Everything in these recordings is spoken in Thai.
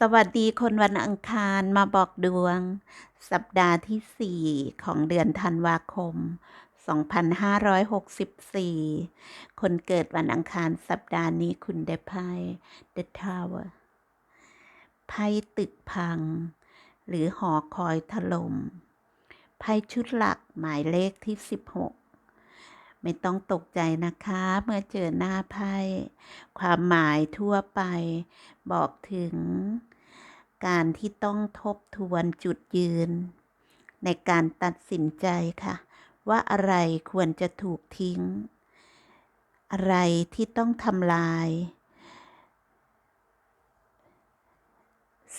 สวัสดีคนวันอังคารมาบอกดวง สัปดาห์ที่ 4 ของเดือนธันวาคม 2564 คนเกิดวันอังคารสัปดาห์นี้คุณได้ไพ่ The Tower ไพ่ตึกพัง หรือหอคอยถลม่มไพ่ชุดหลักหมายเลขที่ 16ไม่ต้องตกใจนะคะ เมื่อเจอหน้าไพ่ ความหมายทั่วไป บอกถึง การที่ต้องทบทวนจุดยืน ในการตัดสินใจค่ะ ว่าอะไรควรจะถูกทิ้ง อะไรที่ต้องทำลาย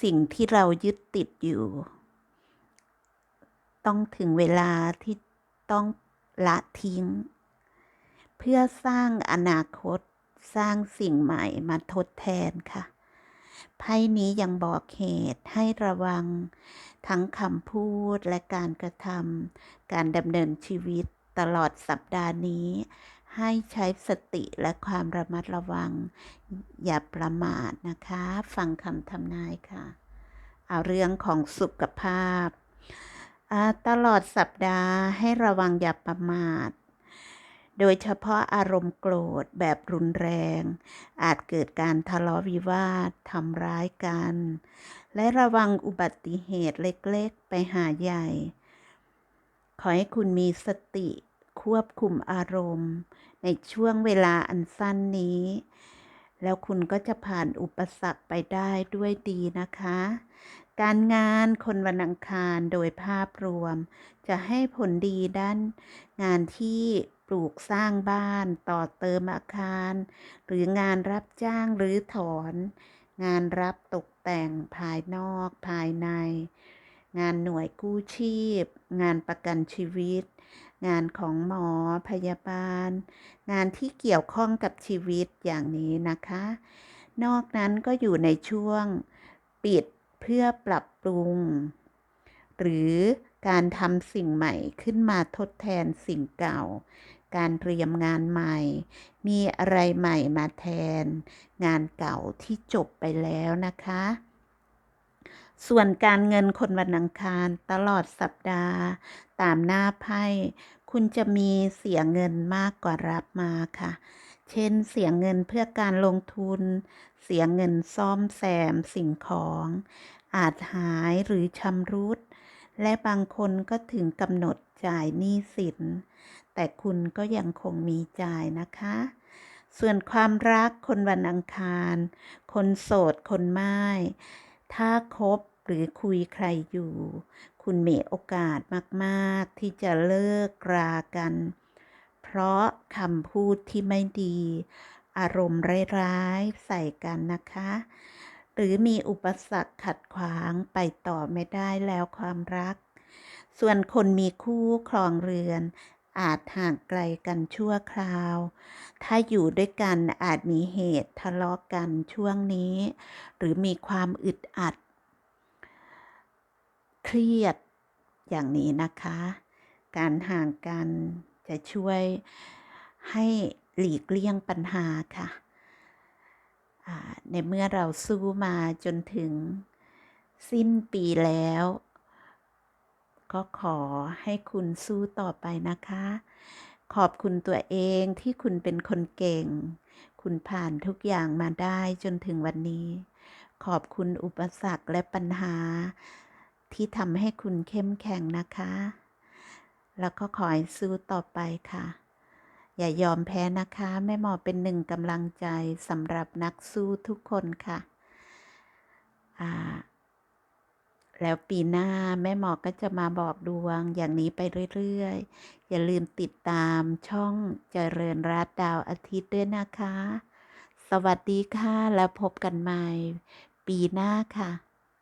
สิ่งที่เรายึดติดอยู่ ต้องถึงเวลาที่ต้องละทิ้ง เพื่อสร้างอนาคตสร้างสิ่งใหม่มาทดแทนค่ะ ไพ่นี้ยังบอกเหตุให้ระวัง ทั้งคำพูดและการกระทำการดำเนินชีวิตตลอดสัปดาห์นี้ ให้ใช้สติและความระมัดระวัง อย่าประมาทนะคะ ฟังคำทำนายค่ะ เอาเรื่องของสุขภาพ ตลอดสัปดาห์ให้ระวังอย่าประมาท โดยเฉพาะอารมณ์โกรธแบบรุนแรง อาจเกิดการทะเลาะวิวาททำร้ายกัน และระวังอุบัติเหตุเล็กๆ ไปหาใหญ่ ขอให้คุณมีสติควบคุมอารมณ์ ในช่วงเวลาอันสั้นนี้ แล้วคุณก็จะผ่านอุปสรรคไปได้ด้วยดีนะคะ การงานคนวันอังคารโดยภาพรวม จะให้ผลดีด้านงานที่ ปลูกสร้างบ้านต่อเติมอาคาร หรืองานรับจ้างหรือถอน งานรับตกแต่งภายนอกภายใน งานหน่วยกู้ชีพ งานประกันชีวิต งานของหมอพยาบาล งานที่เกี่ยวข้องกับชีวิตอย่างนี้นะคะ นอกนั้นก็อยู่ในช่วงปิดเพื่อปรับปรุง หรือ การทำสิ่งใหม่ขึ้นมาทดแทนสิ่งเก่า การเตรียมงานใหม่ มีอะไรใหม่มาแทน งานเก่าที่จบไปแล้วนะคะ ส่วนการเงินคนวันอังคารตลอดสัปดาห์ ตามหน้าไพ่คุณจะมีเสียเงินมากกว่ารับมาค่ะ เช่นเสียเงินเพื่อการลงทุน เสียเงินซ่อมแซมสิ่งของ อาจหายหรือชำรุด และบางคนก็ถึงกำหนดจ่ายหนี้สิน แต่คุณก็ยังคงมีจ่ายนะคะ ส่วนความรักคนวันอังคาร คนโสดคนไม้ถ้าคบหรือคุยใครอยู่ คุณมีโอกาสมากๆ ที่จะเลิกรากัน เพราะคำพูดที่ไม่ดี อารมณ์ร้ายๆใส่กันนะคะ หรือมีอุปสรรคขัดขวางไปต่อไม่ได้แล้วความรัก ส่วนคนมีคู่ครองเรือน อาจห่างไกลกันชั่วคราว ถ้าอยู่ด้วยกันอาจมีเหตุทะเลาะกันช่วงนี้ หรือมีความอึดอัด เครียดอย่างนี้นะคะ การห่างกันจะช่วยให้หลีกเลี่ยงปัญหาค่ะ ในเมื่อเราสู้มาจนถึงสิ้นปีแล้ว ก็ขอให้คุณสู้ต่อไปนะคะ ขอบคุณตัวเองที่คุณเป็นคนเก่ง คุณผ่านทุกอย่างมาได้จนถึงวันนี้ ขอบคุณอุปสรรคและปัญหา ที่ทำให้คุณเข้มแข็งนะคะ แล้วก็ขอให้สู้ต่อไปค่ะ อย่ายอมแพ้นะคะ แม่หมอเป็นหนึ่งกำลังใจสำหรับนักสู้ทุกคนค่ะอ่าแล้วปีหน้าแม่หมอก็จะมาบอกดวงอย่างนี้ไปเรื่อยๆ อย่าลืมติดตามช่องเจริญรัตดาวอาทิตย์ด้วยนะคะ สวัสดีค่ะ แล้วพบกันใหม่ ปีหน้าค่ะ